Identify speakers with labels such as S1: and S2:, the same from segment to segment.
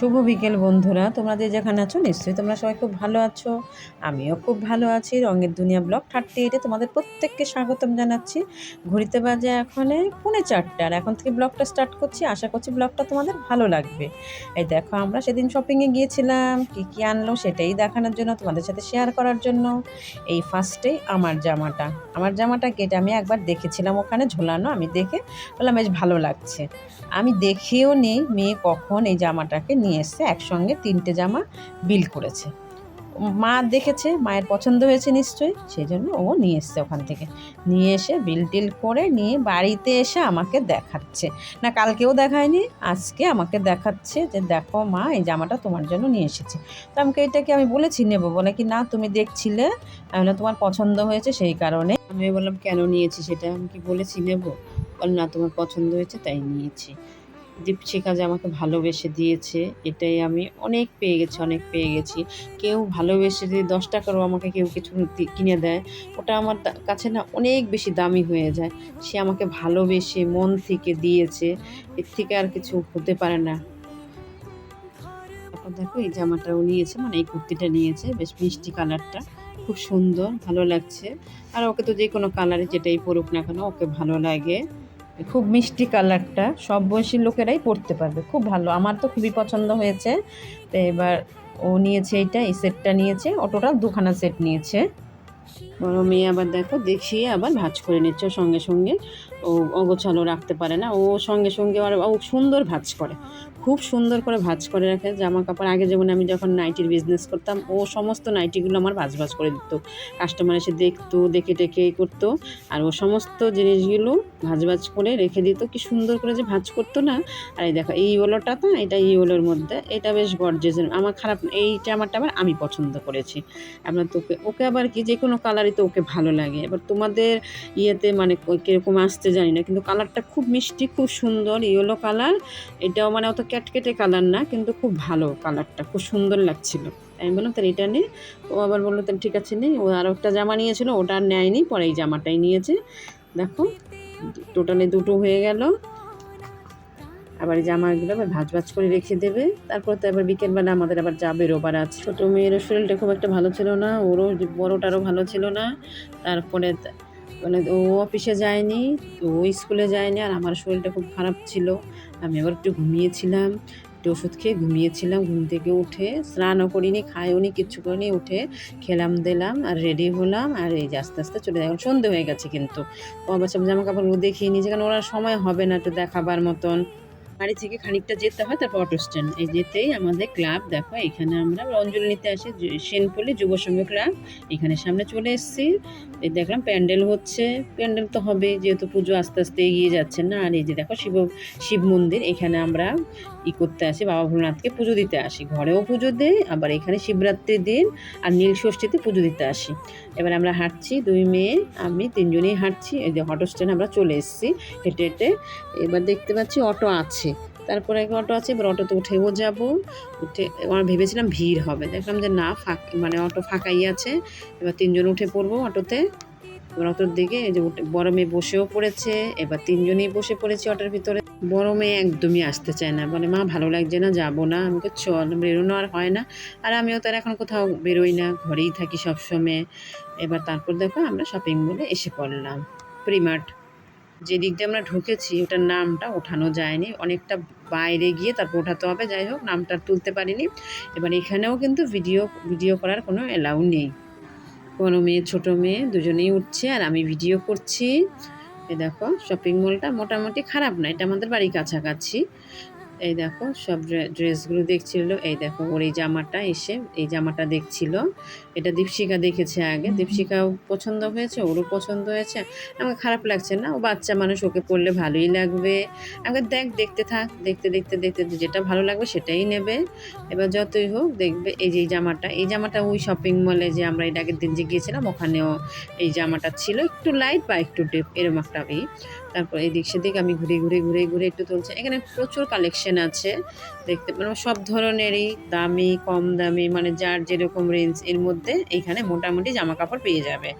S1: শুভ বিকেল, বন্ধুরা। তোমরা যে যেখানে আছো, নিশ্চয়ই তোমরা সবাই খুব ভালো আছো। আমিও খুব ভালো আছি। রঙের দুনিয়া ব্লগ থার্টি এইটে তোমাদের প্রত্যেককে স্বাগতম জানাচ্ছি। ঘুরিতে বাজে এখন পৌনে চারটে। আর এখন থেকে ব্লগটা স্টার্ট করছি। আশা করছি ব্লগটা তোমাদের ভালো লাগবে। এই দেখো, আমরা সেদিন শপিংয়ে গিয়েছিলাম। কী কী আনলো সেটাই দেখানোর জন্য, তোমাদের সাথে শেয়ার করার জন্য। এই ফার্স্টেই আমার জামাটা। আমার জামাটা কেটে আমি একবার দেখেছিলাম ওখানে ঝোলানো। আমি দেখে বললাম, বেশ ভালো লাগছে। আমি দেখেও নেই মেয়ে কখন এই জামাটাকে নিয়ে এসছে একসঙ্গে তিনটে জামা বিল করেছে। মা দেখেছে মায়ের পছন্দ হয়েছে নিশ্চয়ই সেই জন্য ও নিয়ে এসছে ওখান থেকে। নিয়ে এসে বিল টিল করে নিয়ে বাড়িতে এসে আমাকে দেখাচ্ছে। না কালকেও দেখায়নি আজকে আমাকে দেখাচ্ছে যে দেখো মা এই জামাটা তোমার জন্য নিয়ে এসেছে। তো আমাকে এটাকে আমি বলেছি নেব? বলে কি না তুমি দেখছিলে আমি বললাম, তোমার পছন্দ হয়েছে সেই কারণে। আমি বললাম কেন নিয়েছি সেটা? আমি কি বলেছি নেব? বল না তোমার পছন্দ হয়েছে তাই নিয়েছি। দীপশিখা যে আমাকে ভালোবেসে দিয়েছে, এটাই আমি অনেক পেয়ে গেছি, অনেক পেয়ে গেছি। কেউ ভালোবেসে যদি দশ টাকারও আমাকে কেউ কিছু কিনে দেয়, ওটা আমার কাছে না অনেক বেশি দামি হয়ে যায়। সে আমাকে ভালোবেসে মন থেকে দিয়েছে, এর থেকে আর কিছু হতে পারে না। তারপর দেখো এই জামাটাও নিয়েছে মানে এই কুর্তিটা নিয়েছে, বেশ মিষ্টি কালারটা, খুব সুন্দর, ভালো লাগছে। আর ওকে তো যে কোনো কালারে যেটাই পরুক না কেন, ওকে ভালো লাগে। খুব মিষ্টি কালারটা, সব বয়সী লোকেরাই পড়তে পারবে, খুব ভালো। আমার তো খুবই পছন্দ হয়েছে। তো এবার ও নিয়েছে এইটা, এই সেটটা নিয়েছে, ও টোটাল দুখানা সেট নিয়েছে। বড় মেয়ে আবার দেখো, দেখিয়ে আবার ভাজ করে নিচ্ছে সঙ্গে সঙ্গে। ও অগোছালো রাখতে পারে না, ও সঙ্গে সঙ্গে আর ও সুন্দর ভাজ করে। খুব সুন্দর করে ভাজ করে রাখে। জামা কাপড় আগে যেমন আমি যখন নাইটির বিজনেস করতাম, ও সমস্ত নাইটিগুলো আমার ভাজ ভাজ করে দিত। কাস্টমার এসে দেখতো, দেখে টেকে করতো। আর ও সমস্ত জিনিসগুলো ভাজ ভাজ করে রেখে দিত। কি সুন্দর করে যে ভাজ করতো না? আর এই দেখো, এই ওলোটা তো এটা এই ওলোর মধ্যে, এটা বেশ গর্জেস আমার খারাপ এই জামাটা আবার আমি পছন্দ করেছি। আপনার তোকে, ওকে আবার কি, যে কোনো কালারই তো ওকে ভালো লাগে। এবার তোমাদের ইয়েতে মানে কীরকম আসতে জানি না, কিন্তু কালারটা খুব মিষ্টি, খুব সুন্দর ইয়েলো কালার এটাও মানে অত ক্যাটকেটে কালার না, কিন্তু খুব ভালো কালারটা, খুব সুন্দর লাগছিল। আমি বললাম তাহলে এটা নে। ও আবার বলল তাহলে ঠিক আছে নেই ও আরও একটা জামা নিয়েছিল, ওটা আর নেয়নি, পরে এই জামাটাই নিয়েছে। দেখো, টোটালে দুটো হয়ে গেল। আবার এই জামাগুলো আবার ভাজ ভাজ করে রেখে দেবে। তারপর তো আবার বিকেলবেলা আমাদের আবার যা বেরোবার আছে ছোটো মেয়েরও শরীরটা খুব একটা ভালো ছিল না, ওরও বড়োটারও ভালো ছিল না। তারপরে মানে ও অফিসে যায়নি, তো ও স্কুলে যায়নি আর আমার শরীরটা খুব খারাপ ছিল। আমি আবার একটু ঘুমিয়েছিলাম, একটু ওষুধ খেয়ে ঘুমিয়েছিলাম, ঘুম থেকে উঠে স্নানও করিনি, খাইও নি, কিচ্ছু করিনি, উঠে খেলাম, দিলাম আর রেডি হলাম আর এই যে আস্তে আস্তে চলে যাই। সন্ধে হয়ে গেছে কিন্তু। ও আবার সব জামা কাপড়গুলো দেখিয়ে নিয়েছে, কারণ ওরা সময় হবে না একটু দেখাবার মতন। বাড়ি থেকে খানিকটা যেতে হয়, তারপর অটো স্ট্যান্ড এই যেতেই আমাদের ক্লাব দেখো এখানে আমরা অঞ্জলি নিতে আসি সেনপল্লী যুব সংঘ ক্লাব এখানে সামনে চলে এসেছি। এই দেখলাম প্যান্ডেল হচ্ছে, প্যান্ডেল তো হবে, যেহেতু পুজো আস্তে আস্তে এগিয়ে যাচ্ছে না, আর এই যে দেখো শিব শিব মন্দির, এখানে আমরা ই করতে আসি, বাবা ভোলানাথকে পুজো দিতে আসি, ঘরেও পুজো দেই, আবার এখানে শিবরাত্রির দিন আর নীল ষষ্ঠীতে পুজো দিতে আসি। এবার আমরা হাঁটছি, দুই মেয়ে, আমি তিনজনেই হাঁটছি, এই যে অটো স্ট্যান্ড আমরা চলে এসেছি, হেঁটে হেঁটে, এবার দেখতে পাচ্ছি অটো আছে। তারপরে এক অটো আছে, এবার অটোতে উঠেও যাব। উঠে আমরা ভেবেছিলাম ভিড় হবে। দেখলাম যে না, ফাঁক মানে অটো ফাঁকাই আছে। এবার তিনজন উঠে পড়ব অটোতে। এবার অটোর দিকে এই যে বড় মেয়ে বসেও পড়েছে। এবার তিনজনেই বসে পড়েছি অটোর ভিতরে। বড় মেয়ে একদমই আসতে চায় না। বলে, মা, ভালো লাগছে না, যাব না। আমাকে চল, বেরোনো আর হয় না। আর আমিও তার এখন কোথাও বেরোই না, ঘরেই থাকি সবসময়। এবার তারপর দেখো, আমরা শপিং মলে এসে পড়লাম। প্রিমার্ট যে দিক দিয়ে আমরা ঢুকেছি, ওটার নামটা ওঠানো যায়নি। অনেকটা বাইরে গিয়ে তারপর ওঠাতে হবে, যাই হোক, নামটা তুলতে পারিনি। এবার এখানেও কিন্তু ভিডিও ভিডিও করার কোনো অ্যালাউ নেই। কোনো মেয়ে, ছোটো মেয়ে, দুজনেই উঠছে আর আমি ভিডিও করছি। এ দেখো শপিং মলটা মোটামুটি খারাপ না, এটা আমাদের বাড়ির কাছাকাছি। এই দেখো, সব ড্রে- ড্রেসগুলো দেখছিল। এই দেখো, ওর এই জামাটা এসে এই জামাটা দেখছিল। এটা দীপশিকা দেখেছে আগে। দীপশিকাও পছন্দ হয়েছে, ওরও পছন্দ হয়েছে। আমাকে খারাপ লাগছে না, ও বাচ্চা মানুষ, ওকে পরলে ভালোই লাগবে। আমাকে দেখ, দেখতে থাক, দেখতে দেখতে দেখতে যেটা ভালো লাগবে সেটাই নেবে। এবার যতই হোক, দেখবে এই যে জামাটা, এই জামাটা ওই শপিং মলে যে আমরা এর আগের দিন যে গিয়েছিলাম, ওখানেও এই জামাটা ছিল। একটু লাইট বা একটু ডেপ এরম একটা এই তারপর এদিক সেদিক আমি ঘুরে ঘুরে ঘুরে ঘুরে একটু তুলছি। এখানে প্রচুর কালেকশন আছে, দেখতে মানে সব ধরনেরই, দামি, কম দামি মানে যার যেরকম রেঞ্জ এর মধ্যে এইখানে মোটামুটি জামা কাপড় পেয়ে যাবে।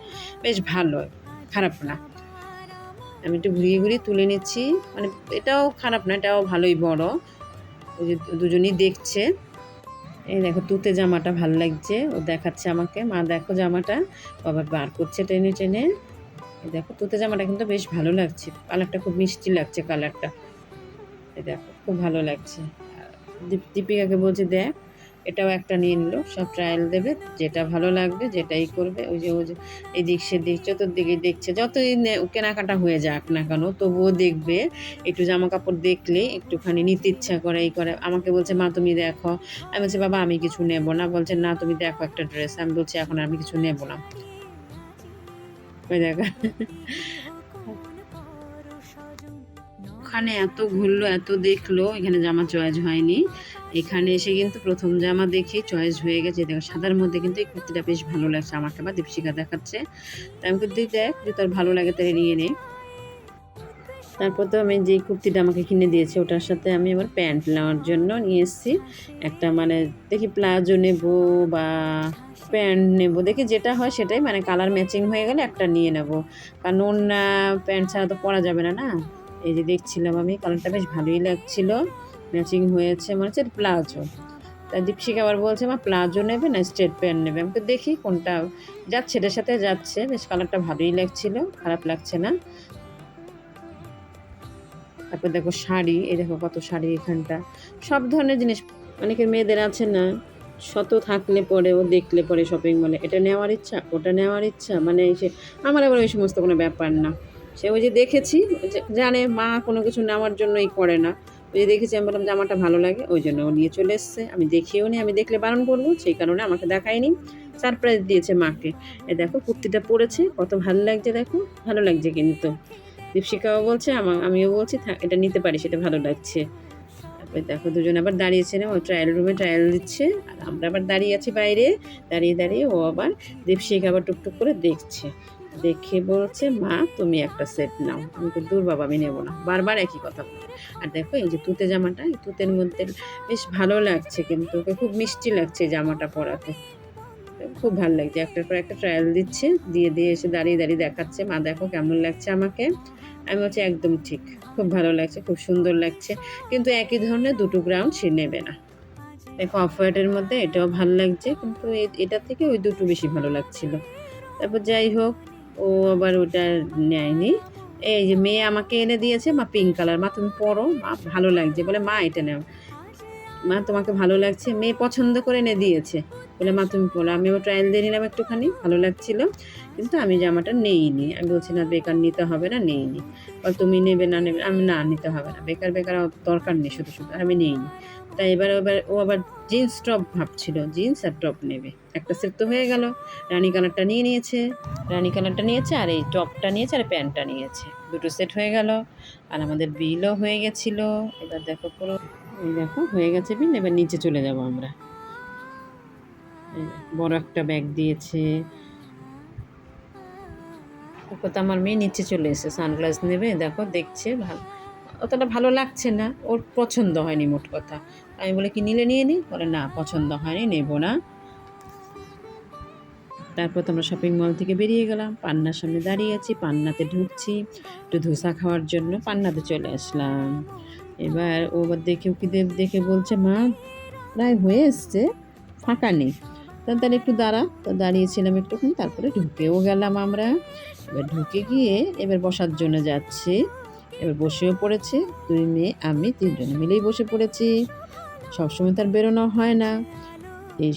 S1: বেশ ভালো, খারাপ না। আমি একটু ঘুরিয়ে ঘুরিয়ে তুলে নিচ্ছি মানে এটাও খারাপ না, এটাও ভালোই বড়। ওই যে দুজনেই দেখছে। এই দেখো তুতে জামাটা ভালো লাগছে, ও দেখাচ্ছে আমাকে, মা দেখো জামাটা। বাবা বার করছে টেনে টেনে। দেখো, তুতে জামাটা কিন্তু বেশ ভালো লাগছে। কালারটা খুব মিষ্টি লাগছে কালারটা। এই দেখো, খুব ভালো লাগছে। দীপিকাকে বলছে, দেখ, এটাও একটা নিয়ে নিল। সব ট্রায়াল দেবে, যেটা ভালো লাগবে, যেটাই করবে। ওই যে ওই যে, এদিক সেদিক, চতুর্দিকে দেখছে। যতই কেনাকাটা হয়ে যাক না কেন, তবুও দেখবে, একটু জামা কাপড় দেখলে একটুখানি নিতে ইচ্ছা করে, এই করে। আমাকে বলছে, মা, তুমি দেখো। আমি বলছি, বাবা, আমি কিছু নেব না। বলছে, না, তুমি দেখো একটা ড্রেস আমি বলছি, এখন আমি কিছু নেব না। দেখো ওখানে এত ঘুরলো, এত দেখল, এখানে জামা চয়েস হয়নি। এখানে এসে কিন্তু প্রথম জামা দেখে চয়েস হয়ে গেছে। দেখো, সাদার মধ্যে কিন্তু এই কুর্তিটা বেশ ভালো লাগছে আমাকে বা দীপশিকা দেখাচ্ছে। তাই আমি দেখ যে তোর ভালো লাগে তাহলে নিয়ে নে। তারপর তো আমি যেই কুর্তিটা আমাকে কিনে দিয়েছে, ওটার সাথে আমি আবার প্যান্ট নেওয়ার জন্য নিয়ে এসেছি। একটা মানে দেখি প্লাজো নেব বা প্যান্ট নেব, দেখি যেটা হয় সেটাই মানে কালার ম্যাচিং হয়ে গেলে একটা নিয়ে নেব। কারণ অন্য প্যান্ট ছাড়া তো পরা যাবে না না? এই যে দেখছিলাম আমি, কালারটা বেশ ভালোই লাগছিল, ম্যাচিং হয়েছে, মনে হচ্ছে প্লাজো। তা দীপশিকা আবার বলছে আমার প্লাজো নেবে না, স্ট্রেট প্যান্ট নেবে? আমি তো দেখি কোনটা যাচ্ছে, এটার সাথে যাচ্ছে। বেশ কালারটা ভালোই লাগছিল, খারাপ লাগছে না। তারপর দেখো শাড়ি, এই দেখো কত শাড়ি এখানটা। সব ধরনের জিনিস, অনেকের মেয়েদের আছে না, শত থাকলে পরে ও দেখলে পরে শপিং মলে এটা নেওয়ার ইচ্ছা, ওটা নেওয়ার ইচ্ছা মানে সে, আমার আবার ওই সমস্ত কোনো ব্যাপার না। সে ওই যে দেখেছি জানে মা কোনো কিছু নেওয়ার জন্যই করে না। ওই যে দেখেছি, আমি বললাম জামাটা ভালো লাগে, ওই জন্য ও নিয়ে চলে এসছে। আমি দেখিও নি, আমি দেখলে বারণ করব, সেই কারণে আমাকে দেখায়নি। সারপ্রাইজ দিয়েছে মাকে। এ দেখো, কুর্তিটা পরেছে, কত ভালো লাগছে দেখো, ভালো লাগছে কিন্তু। দীপশিকাও বলছে, আমা আমিও বলছি এটা নিতে পারি, সেটা ভালো লাগছে। তারপরে দেখো দুজন আবার দাঁড়িয়েছে না, ও ট্রায়াল রুমে ট্রায়াল দিচ্ছে, আর আমরা আবার দাঁড়িয়ে আছি বাইরে। দাঁড়িয়ে দাঁড়িয়ে ও আবার দীপশিকা আবার টুকটুক করে দেখছে। দেখে বলছে, মা, তুমি একটা সেট নাও, আমি তো দূর বাবা, আমি নেব না। বারবার একই কথা বলে। আর দেখো, এই যে তুতে জামাটা, এই তুতের মধ্যে বেশ ভালো লাগছে কিন্তু, ওকে খুব মিষ্টি লাগছে জামাটা পরাতে। খুব ভালো লাগছে। একটার পর একটা ট্রায়াল দিচ্ছে, দিয়ে দিয়ে এসে দাঁড়িয়ে দাঁড়িয়ে দেখাচ্ছে, মা, দেখো কেমন লাগছে আমাকে? আমি বলছি, একদম ঠিক, খুব ভালো লাগছে, খুব সুন্দর লাগছে। কিন্তু একই ধরনের দুটো গ্রাউন্ড সে নেবে না। দেখো অফ হোয়াইটের মধ্যে এটাও ভালো লাগছে, কিন্তু এ- এটার থেকে ওই দুটো বেশি ভালো লাগছিল। তারপর যাই হোক, ও আবার ওটা নেয়নি। এই যে মেয়ে আমাকে এনে দিয়েছে, মা পিঙ্ক কালার মা, তুমি পরো, মা, ভালো লাগছে। বলে, মা, এটা নেও। মা, তোমাকে ভালো লাগছে? মেয়ে পছন্দ করে এনে দিয়েছে। বলে তুমি পরো আমি আবার ট্রায়াল দিয়ে নিলাম একটুখানি, ভালো লাগছিল। কিন্তু আমি জামাটা নেইনি। আমি বলছি, না, বেকার নিতে হবে না, নেইনি। বল, তুমি নেবে না, নেবে আমি, না, নিতে হবে না। বেকার বেকার দরকার নেই, শুধু শুধু। আমি নেইনি। তাই এবার এবার ও আবার জিন্স টপ ভাবছিল। জিন্স আর টপ নেবে? একটা সেট তো হয়ে গেল। রানী কালারটা নিয়ে নিয়েছে। রানী কালারটা নিয়েছে, আর এই টপটা নিয়েছে, আর প্যান্টটা নিয়েছে। দুটো সেট হয়ে গেল। আর আমাদের বিলও হয়ে গেছিল। এবার দেখো পুরো, এই দেখো, হয়ে গেছে বিল এবার নিচে চলে যাব আমরা। বড় একটা ব্যাগ দিয়েছে। তো আমার মেয়ে নিচে চলে এসেছে সানগ্লাস নেবে, দেখো, দেখছে, ভালো, অতটা ভালো লাগছে না, ওর পছন্দ হয়নি মোট কথা। আমি বলে, কি নিলে নিয়ে নিই বলে, না, পছন্দ হয়নি, নেব না। তারপর তোমরা শপিং মল থেকে বেরিয়ে গেলাম, পান্নার সামনে দাঁড়িয়ে আছি, পান্নাতে ঢুকছি, একটু ধোসা খাওয়ার জন্য পান্নাতে চলে আসলাম। এবার ও দেখে, ওকে দে- দেখে বলছে, মা, প্রায় হয়ে এসছে, ফাঁকা নেই। তাহলে একটু দাঁড়া। তো দাঁড়িয়েছিলাম একটুখানি, তারপরে ঢুকেও গেলাম আমরা। এবার ঢুকে গিয়ে এবার বসার জন্য যাচ্ছি। এবার বসেও পড়েছে, দুই মেয়ে, আমি তিনজনে মিলেই বসে পড়েছি। সবসময় তার বেরোনো হয় না। এই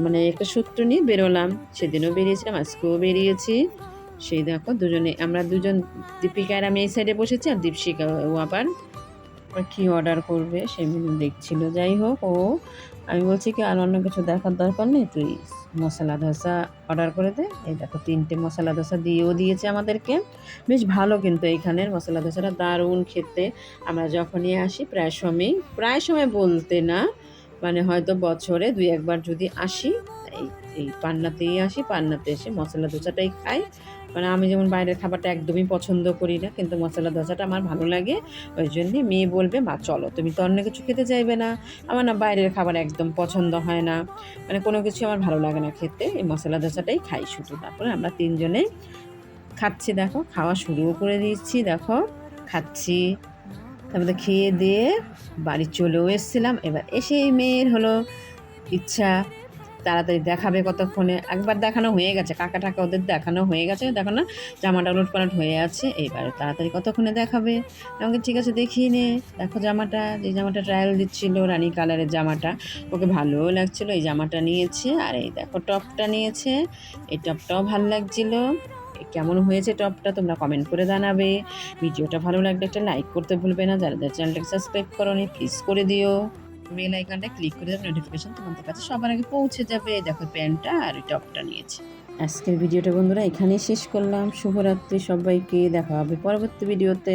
S1: মানে একটা সূত্র নিয়ে বেরোলাম। সেদিনও বেরিয়েছিলাম, আজকেও বেরিয়েছি। সেই দেখো, দুজনে, আমরা দুজন দীপিকা আর আমি এই সাইডে বসেছি আর দীপশিকা ও আবার। কী অর্ডার করবে সেই মেনু দেখছিল। যাই হোক, ও, আমি বলছি কি, আর অন্য কিছু দেখার দরকার নেই? তুই মশলা ধোসা অর্ডার করে দে। এই দেখো, তিনটে মশলা ধোসা দিয়েও দিয়েছে আমাদেরকে। বেশ ভালো কিন্তু এইখানের মশলা ধোসাটা, দারুণ খেতে। আমরা যখনই আসি, প্রায় সময়ই, প্রায় সময় বলতে না মানে হয়তো বছরে দুই একবার যদি আসি, এই এই পান্নাতেই আসি, পান্নাতে এসে মশলা ধোসাটাই খাই। মানে আমি যেমন বাইরের খাবারটা একদমই পছন্দ করি না, কিন্তু মশলা ধোসাটা আমার ভালো লাগে, ওই জন্যে মেয়ে বলবে, মা, চলো, তুমি তো অন্য কিছু খেতে চাইবে না। আমার না বাইরের খাবার একদম পছন্দ হয় না মানে কোনো কিছু আমার ভালো লাগে না খেতে, এই মশলা ধোসাটাই খাই শুধু। তারপরে আমরা তিনজনে খাচ্ছি, দেখো, খাওয়া শুরুও করে দিচ্ছি দেখো, খাচ্ছি। তারপরে খেয়ে দিয়ে বাড়ি চলেও এসেছিলাম, এবার এসেই মেয়ের হলো ইচ্ছা। তাড়াতাড়ি দেখাবে কতক্ষণে? একবার দেখানো হয়ে গেছে। কাকা টাকা ওদের দেখানো হয়ে গেছে। দেখো না, জামাটা উলট পালট হয়ে আছে। এবার তাড়াতাড়ি কতক্ষণে দেখাবে? আমাকে ঠিক আছে দেখিয়ে নে। দেখো জামাটা, যে জামাটা ট্রায়াল দিচ্ছিল, রানী কালারের জামাটা। ওকে ভালোও লাগছিল, এই জামাটা নিয়েছে। আর এই দেখো টপটা নিয়েছে। এই টপটাও ভালো লাগছিল। কেমন হয়েছে টপটা তোমরা কমেন্ট করে জানাবে। ভিডিওটা ভালো লাগলে একটা লাইক করতে ভুলবে না। যারা চ্যানেলটাকে সাবস্ক্রাইব করো প্লিজ করে দিও। বেল আইকনটা ক্লিক করে দেবে নোটিফিকেশন তোমাদের কাছে সবার আগে পৌঁছে যাবে। দেখো প্যান্টটা আর এই টপটা নিয়েছি। আজকের ভিডিওটা বন্ধুরা এখানেই শেষ করলাম। শুভরাত্রি সবাইকে, দেখা হবে পরবর্তী ভিডিওতে